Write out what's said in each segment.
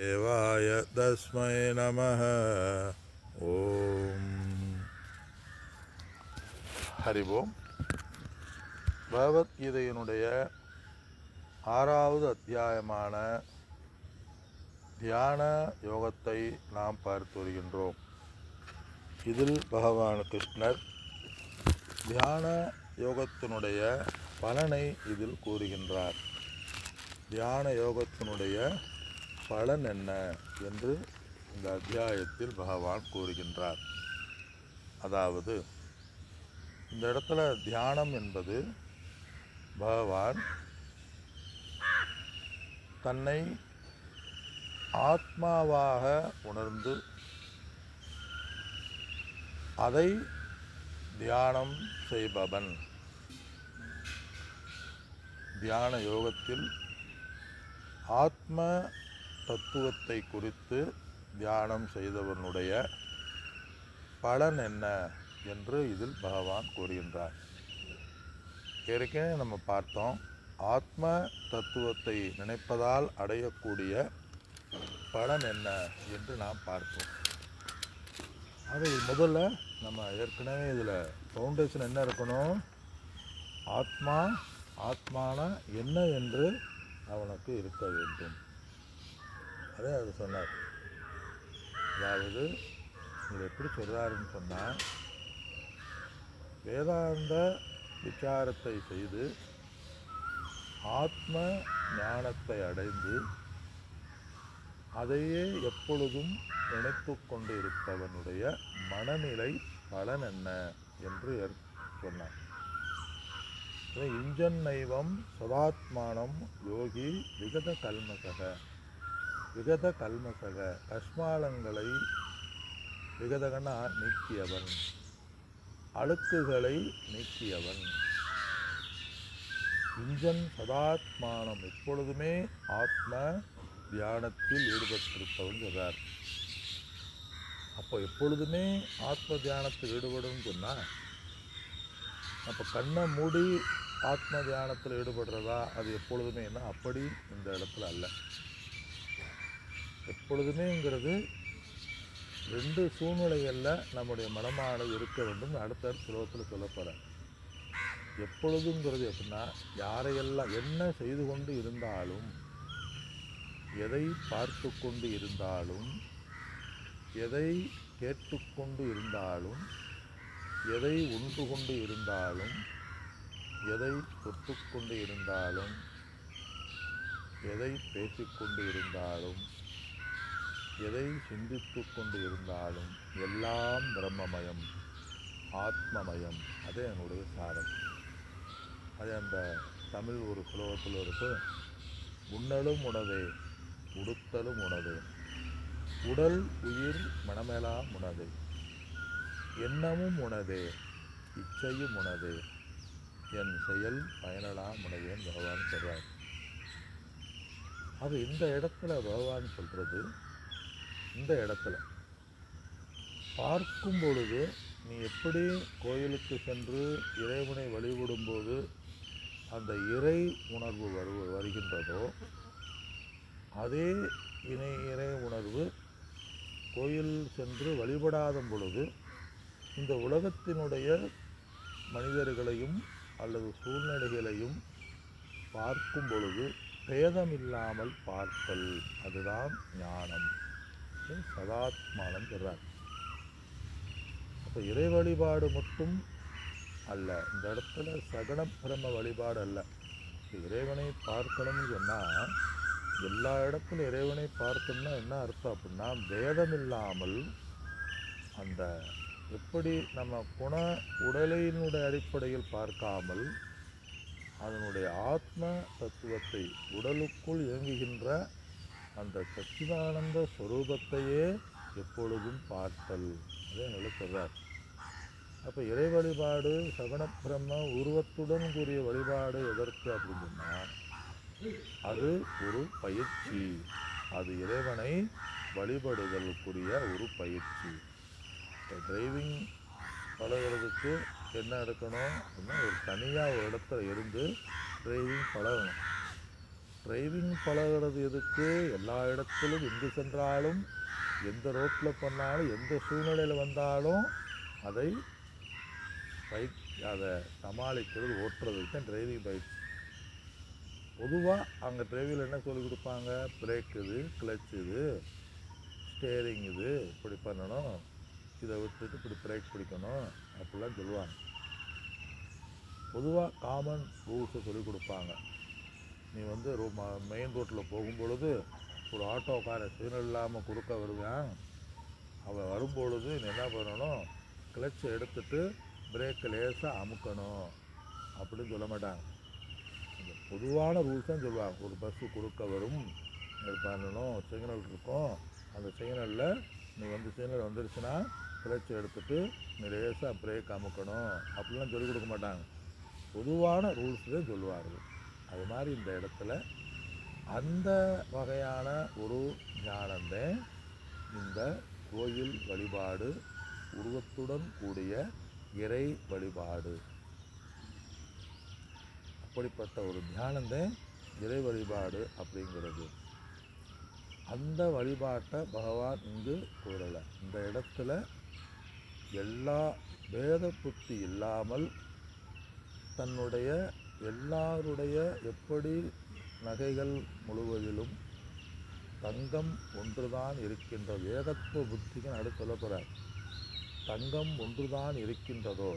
தேவாய தஸ்மை நமः ஓம் ஹரிவோம் பகவத்கீதையினுடைய ஆறாவது அத்தியாயமான தியான யோகத்தை நாம் பார்த்து வருகின்றோம். இதில் பகவான் கிருஷ்ணர் தியான யோகத்தினுடைய பலனை இதில் கூறுகின்றார். தியான யோகத்தினுடைய பலன் என்ன என்று இந்த அத்தியாயத்தில் பகவான் கூறுகின்றார். அதாவது இந்த இடத்துல தியானம் என்பது பகவான் தன்னை ஆத்மாவாக உணர்ந்து அதை தியானம் செய்பவன். தியான யோகத்தில் ஆத்ம தத்துவத்தை குறித்து தியானம் செய்தவனுடைய பலன் என்ன என்று இதில் பகவான் கூறுகின்றார். ஏற்கனவே நம்ம பார்த்தோம் ஆத்ம தத்துவத்தை நினைப்பதால் அடையக்கூடிய பலன் என்ன என்று நாம் பார்ப்போம் அதை முதல்ல நம்ம ஏற்கனவே இதில் ஃபவுண்டேஷன் என்ன இருக்கணும்? ஆத்மா ஆத்மான என்ன என்று அவனுக்கு இருக்க வேண்டும். அதே அது சொன்னார். அதாவது இது எப்படி சொல்கிறாருன்னு சொன்னால் வேதாந்த விசாரத்தை செய்து ஆத்ம ஞானத்தை அடைந்து அதையே எப்பொழுதும் நினைத்து கொண்டு இருப்பவனுடைய மனநிலை பலன் என்ன என்று ஏற்- சொன்னார். இஞ்சன் நைவம் சதாத்மானம் யோகி விகத கல்மசக விகத கல்மசக கஷ்மாலங்களை விகதகனா நீக்கியவன். அழுக்குகளை நீக்கியவன். இஞ்சன் சதாத்மானம் எப்பொழுதுமே ஆத்ம தியானத்தில் ஈடுபட்டிருப்பவன் சொல்கிறார் அப்போ எப்பொழுதுமே ஆத்ம தியானத்தில் ஈடுபடும் சொன்னால் அப்போ கண்ணை மூடி ஆத்ம தியானத்தில் ஈடுபடுறதா? அது எப்பொழுதுமேனா அப்படி இந்த இடத்துல அல்ல. எப்பொழுதுமேங்கிறது ரெண்டு சூழ்நிலைகளில் நம்முடைய மனமானது இருக்க வேண்டும். அடுத்தடுத்த சுலோகத்தில் சொல்ல எப்பொழுதுங்கிறது எப்படின்னா யாரையெல்லாம் என்ன செய்து கொண்டு இருந்தாலும் எதை பார்த்து கொண்டு இருந்தாலும் எதை கேட்டுக்கொண்டு இருந்தாலும் எதை உண்டு கொண்டு இருந்தாலும் எதை தொட்டுக்கொண்டு இருந்தாலும் எதை பேசிக்கொண்டு இருந்தாலும் எதை சிந்தித்து கொண்டு இருந்தாலும் எல்லாம் பிரம்மமயம் ஆத்மமயம். அதே என்னுடைய சாரம். அது அந்த தமிழ் ஒரு குலோகத்தில் இருக்கு. உண்ணலும் உணவே உடுத்தலும் உணவே. உடல் உயிர் மனமெல்லாம் உணவே. எண்ணமும் உணவே இச்சையும் உணவே. என் செயல் பயனலாம் உணவேன்னு பகவான் சொல்கிறார் அது இந்த இடத்துல பகவான் சொல்கிறது இந்த இடத்துல. பார்க்கும் பொழுது நீ எப்படி கோயிலுக்கு சென்று இறைவனை வழிபடும்போது அந்த இறை உணர்வு வரு வருகின்றதோ அதே இணை இறை உணர்வு கோயில் சென்று வழிபடாத பொழுது இந்த உலகத்தினுடைய மனிதர்களையும் அல்லது சூழ்நிலைகளையும் பார்க்கும் பொழுது பேதமில்லாமல் பார்த்தல் அதுதான் ஞானம். இது சதாத்மானம் சொல்றார். அப்போ இறை வழிபாடு மட்டும் அல்ல இந்த இடத்துல சகன பிரம வழிபாடு அல்ல. இறைவனை பார்க்கணும்னு சொன்னால் எல்லா இடத்துலையும் இறைவனை பார்த்தோம்னா என்ன அர்த்தம் அப்படின்னா வேதம் இல்லாமல் அந்த எப்படி நம்ம குண உடலினுடைய அடிப்படையில் பார்க்காமல் அதனுடைய ஆத்ம தத்துவத்தை உடலுக்குள் இயங்குகின்ற அந்த சச்சிதானந்த ஸ்வரூபத்தையே எப்பொழுதும் பார்த்தல். அதே நல்லா சொல்கிறார் அப்போ இறை வழிபாடு சகன பிரம்ம உருவத்துடன் கூடிய வழிபாடு எதற்கு அப்படின்னு சொன்னால் அது ஒரு பயிற்சி. அது இறைவனை வழிபடுதலுக்குரிய ஒரு பயிற்சி. இப்போ டிரைவிங் பழகுறதுக்கு என்ன எடுக்கணும் அப்படின்னா ஒரு தனியாக ஒரு இடத்துல இருந்து டிரைவிங் பழகணும். டிரைவிங் பழகிறது எதுக்கு? எல்லா இடத்திலும் எங்கு சென்றாலும் எந்த ரோட்டில் பண்ணாலும் எந்த சூழ்நிலையில் வந்தாலும் அதை பைக் அதை சமாளிக்கிறது ஓட்டுறதுக்கு தான் டிரைவிங் பைக் பொதுவாக அங்கே டிரைவிங்கில் என்ன சொல்லிக் கொடுப்பாங்க? பிரேக் இது கிளச் இது ஸ்டேரிங் இது இப்படி பண்ணணும். இதை விட்டுட்டு இப்படி பிரேக் பிடிக்கணும். அப்படிலாம் சொல்லுவாங்க. பொதுவாக காமன் ரூல்ஸை சொல்லிக் கொடுப்பாங்க. நீ வந்து ரோ மெயின் ரோட்டில் போகும்பொழுது ஒரு ஆட்டோக்காரன் சிக்னல் இல்லாமல் குறுக்க வருவான். அவன் வரும்பொழுது நீ என்ன பண்ணணும்? கிளச்சை எடுத்துட்டு பிரேக்கு லேசாக அமுக்கணும். அப்படின்னு சொல்ல மாட்டாங்க. இந்த பொதுவான ரூல்ஸ் தான் சொல்லுவாங்க. ஒரு பஸ்ஸு குறுக்க வரும். பண்ணணும். சிக்னல் இருக்கும். அந்த சிக்னலில் நீ வந்து சிக்னல் வந்துருச்சுன்னா கிளச்சை எடுத்துட்டு நீ லேசாக பிரேக் அமுக்கணும். அப்படிலாம் சொல்லிக் கொடுக்க மாட்டாங்க. பொதுவான ரூல்ஸ் தான் சொல்லுவார்கள். அது மாதிரி இந்த இடத்துல அந்த வகையான ஒரு ஞானம்தான் இந்த கோயில் வழிபாடு உருவத்துடன் கூடிய இறை வழிபாடு. அப்படிப்பட்ட ஒரு தியானம்தான் இறை வழிபாடு அப்படிங்கிறது. அந்த வழிபாட்டை பகவான் இங்கு கூறலை. இந்த இடத்துல எல்லா வேத புத்தி இல்லாமல் தன்னுடைய எல்லாருடைய எப்படி நகைகள் முழுவதிலும் தங்கம் ஒன்றுதான் இருக்கின்ற வேதத்துவ புத்திக்கு நடு சொல்ல தங்கம் ஒன்றுதான் இருக்கின்றதோ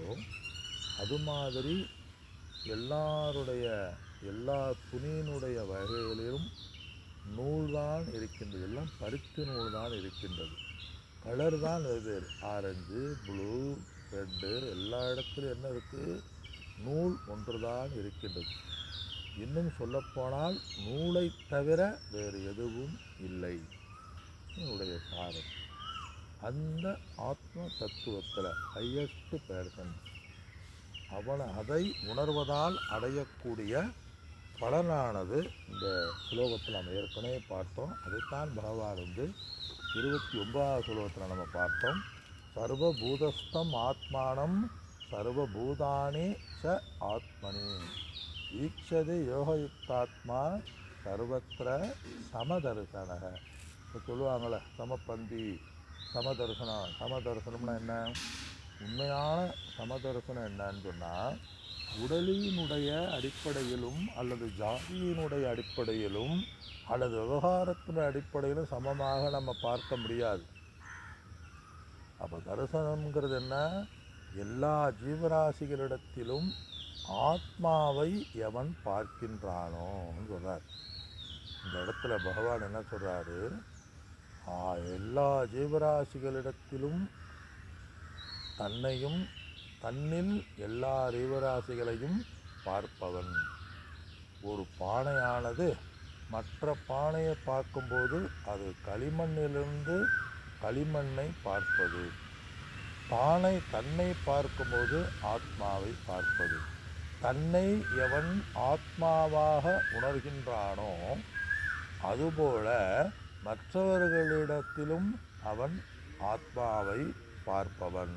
அது மாதிரி எல்லாருடைய எல்லா துணியினுடைய வகைகளிலும் நூல்தான் இருக்கின்றது. எல்லாம் பருத்தி நூல் தான் இருக்கின்றது. கலர் தான் வெவ்வேறு ஆரஞ்சு ப்ளூ ரெட்டு எல்லா இடத்துலையும் என்ன இருக்குது நூல் ஒன்றுதான் இருக்கின்றது. இன்னும் சொல்லப்போனால் நூலை தவிர வேறு எதுவும் இல்லை. என்னுடைய சாரம். அந்த ஆத்ம தத்துவத்தில் ஹையஸ்ட் பேர்சன் அவனை அதை உணர்வதால் அடையக்கூடிய பலனானது இந்த ஸ்லோகத்தில் நம்ம ஏற்கனவே பார்த்தோம். அதைத்தான் பகவான் வந்து இருபத்தி ஒன்பதாவது ஸ்லோகத்தில் நம்ம பார்த்தோம். சர்வபூதஸ்தம் ஆத்மானம் சர்வபூதானி ச ஆத்மனி. ஈக்ஷதி யோகயுக்தாத்மா சர்வத்திர சமதர்சனக. இப்போ சொல்லுவாங்கள்ல சமப்பந்தி சமதர்சனம் சமதர்சனம்னா என்ன? உண்மையான சமதர்சனம் என்னன்னு சொன்னால் உடலினுடைய அடிப்படையிலும் அல்லது ஜாதியினுடைய அடிப்படையிலும் அல்லது விவகாரத்தின் அடிப்படையிலும் சமமாக நம்ம பார்க்க முடியாது. அப்போ தரிசனம்ங்கிறது என்ன? எல்லா ஜீவராசிகளிடத்திலும் ஆத்மாவை எவன் பார்க்கின்றானோன்னு சொல்கிறார் இந்த இடத்துல பகவான் என்ன சொல்கிறாரு எல்லா ஜீவராசிகளிடத்திலும் தன்னையும் தன்னில் எல்லா ஜீவராசிகளையும் பார்ப்பவன். ஒரு பானையானது மற்ற பானையை பார்க்கும்போது அது களிமண்ணிலிருந்து களிமண்ணை பார்ப்பது. தானை தன்னை பார்க்கும்போது ஆத்மாவை பார்ப்பது. தன்னை எவன் ஆத்மாவாக உணர்கின்றானோ அதுபோல மற்றவர்களிடத்திலும் அவன் ஆத்மாவை பார்ப்பவன்.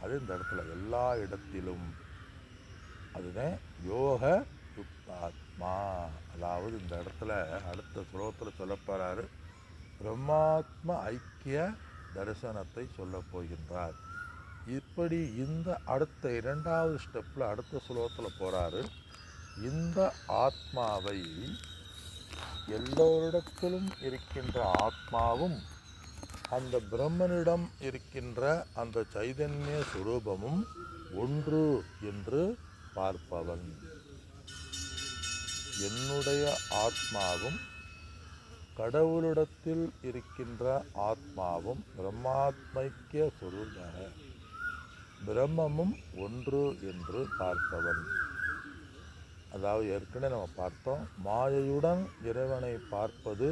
அது இந்த இடத்துல எல்லா இடத்திலும். அதுதான் யோக யுக்தாத்மா. அதாவது இந்த இடத்துல அடுத்த ஸ்லோகத்தில் சொல்லப்போகிறாரு பிரம்மாத்ம ஐக்கிய தரிசனத்தை சொல்லப் போகின்றார். இப்படி இந்த அடுத்த இரண்டாவது ஸ்டெப்பில் அடுத்த ஸ்லோகத்தில் போகிறாரு இந்த ஆத்மாவை எல்லோரிடத்திலும் இருக்கின்ற ஆத்மாவும் அந்த பிரம்மனிடம் இருக்கின்ற அந்த சைதன்ய சுரூபமும் ஒன்று என்று பார்ப்பவன். என்னுடைய ஆத்மாவும் கடவுளிடத்தில் இருக்கின்ற ஆத்மாவும் பிரம்மாத்மைக்கிய சுரூப பிரம்மமும் ஒன்று என்று பார்ப்பவன் அதாவது ஏற்கனவே நம்ம பார்த்தோம் மாயையுடன் இறைவனை பார்ப்பது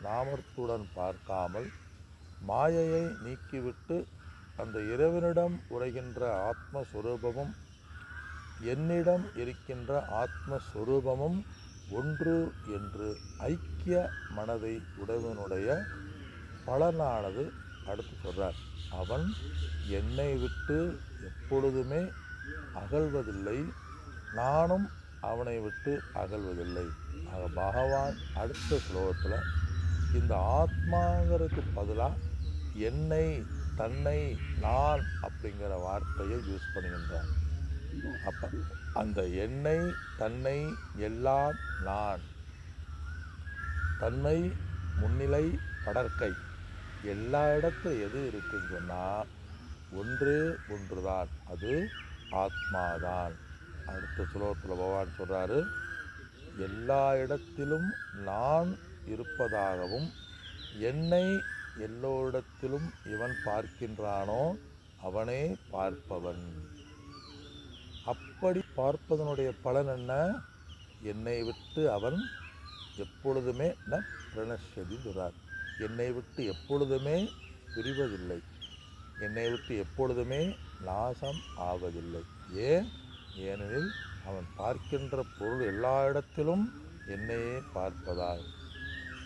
நாமத்துடன் பார்க்காமல் மாயையை நீக்கிவிட்டு அந்த இறைவனிடம் உரைகின்ற ஆத்மஸ்வரூபமும் என்னிடம் இருக்கின்ற ஆத்மஸ்வரூபமும் ஒன்று என்று ஐக்கிய மனதை உடையவனுடைய பலனானது அடுத்து சொல்கிறார் அவன் என்னை விட்டு எப்பொழுதுமே அகழ்வதில்லை நானும் அவனை விட்டு அகழ்வதில்லை. ஆக பகவான் அடுத்த ஸ்லோகத்தில் இந்த ஆத்மாங்கிறதுக்கு பதிலாக என்னை தன்னை நான் அப்படிங்கிற வார்த்தையை யூஸ் பண்ணுகின்றான் அப்போ அந்த என்னை தன்னை எல்லாம் நான் தன்மை முன்னிலை படற்கை எல்லா இடத்துல எது இருக்குன்னு சொன்னால் ஒன்றே தான் அது ஆத்மாதான். அடுத்த சுலோகத்தில் பகவான் சொல்கிறாரு எல்லா இடத்திலும் நான் இருப்பதாகவும் என்னை எல்லோரிடத்திலும் இவன் பார்க்கின்றானோ அவனே பார்ப்பவன். அப்படி பார்ப்பதனுடைய பலன் என்ன? என்னை விட்டு அவன் எப்பொழுதுமே ந பிரணஷதி சொல்றார் என்னை விட்டு எப்பொழுதுமே பிரிவதில்லை. என்னை விட்டு எப்பொழுதுமே நாசம் ஆவதில்லை. ஏன்? ஏனெனில் அவன் பார்க்கின்ற பொருள் எல்லா இடத்திலும் என்னையே பார்ப்பதால்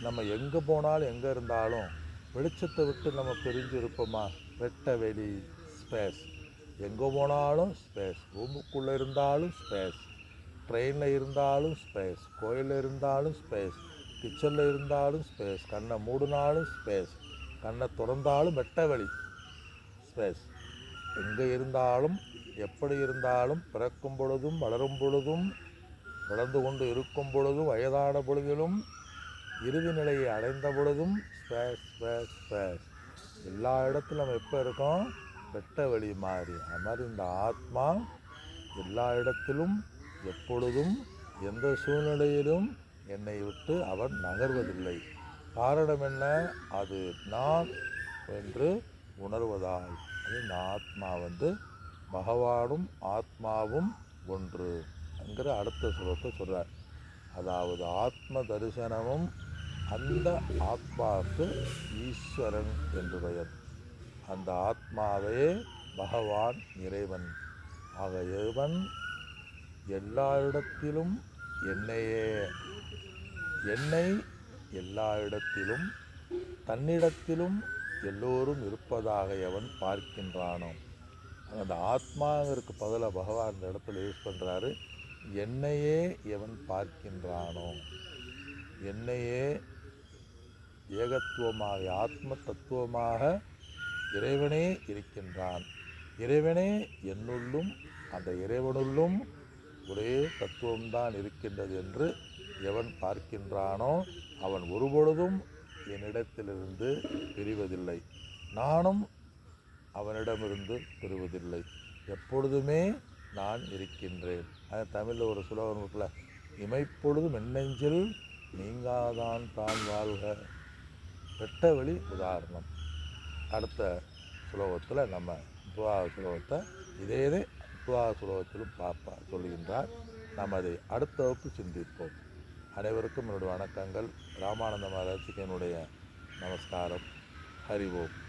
நம்ம எங்கே போனாலும் எங்கே இருந்தாலும் வெளிச்சத்தை விட்டு நம்ம பிரிஞ்சு இருப்போமா? வெட்ட வெளி ஸ்பேஸ் எங்கே போனாலும் ஸ்பேஸ் ரூமுக்குள்ளே இருந்தாலும் ஸ்பேஸ் ட்ரெயினில் இருந்தாலும் ஸ்பேஸ் கோயிலில் இருந்தாலும் ஸ்பேஸ் கிச்சனில் இருந்தாலும் ஸ்பேஸ் கண்ணை மூடினாலும் ஸ்பேஸ் கண்ணை திறந்தாலும் வெட்ட வெளி ஸ்பேஸ் எங்கே இருந்தாலும் எப்படி இருந்தாலும் பிறக்கும் பொழுதும் வளரும் பொழுதும் வளர்ந்து கொண்டு இருக்கும் பொழுதும் வயதான பொழுதிலும் இறுதி நிலையை அடைந்த பொழுதும் ஸ்பேஸ் ஸ்பேஸ் ஸ்பேஸ் எல்லா இடத்துலும் நம்ம எப்போ இருக்கோம்? வெட்ட வெளி மாதிரி அது மாதிரி இந்த ஆத்மா எல்லா இடத்திலும் எப்பொழுதும் எந்த சூழ்நிலையிலும் என்னை விட்டு அவன் நகர்வதில்லை. காரணம் என்ன? அது நான் என்று உணர்வதால் அது இந்த ஆத்மா வந்து பகவானும் ஆத்மாவும் ஒன்று என்கிற அடுத்த சுலத்தை சொல்கிறார் அதாவது ஆத்ம தரிசனமும் அந்த ஆத்மாவுக்கு ஈஸ்வரன் என்று பெயர். அந்த ஆத்மாவே பகவான் இறைவன். ஆக இறைவன் எல்லா இடத்திலும் என்னையே. என்னை எல்லா இடத்திலும் தன்னிடத்திலும் எல்லோரும் இருப்பதாக எவன் பார்க்கின்றானோ. அந்த ஆத்மாங்கிறதுக்கு பதிலாக பகவான் இந்த இடத்துல யூஸ் பண்ணுறாரு என்னையே எவன் பார்க்கின்றானோ. என்னையே ஏகத்துவமாக ஆத்ம தத்துவமாக இறைவனே இருக்கின்றான். இறைவனே என்னுள்ளும் அந்த இறைவனுள்ளும் ஒரே தத்துவம்தான் இருக்கின்றது என்று எவன் பார்க்கின்றானோ அவன் ஒருபொழுதும் என்னிடத்திலிருந்து பிரிவதில்லை. நானும் அவனிடமிருந்து பெறுவதில்லை எப்பொழுதுமே நான் இருக்கின்றேன். அது தமிழில் ஒரு சுலோகம் இருக்குல்ல இமைப்பொழுதும் என்னெஞ்சில் நீங்காதான் தான் வாழ்க. வெட்ட வெளி உதாரணம். அடுத்த சுலோகத்தில் நம்ம முப்பதாவது சுலோகத்தை இதே இதே தத்துவா சுலோகத்திலும் பார்ப்பா சொல்கின்றார் நாம் அதை அடுத்த வகுப்பு சிந்திப்போம். அனைவருக்கும் என்னுடைய வணக்கங்கள். ராமானந்த மகாராஜிக்கு என்னுடைய நமஸ்காரம். ஹரி ஓம்.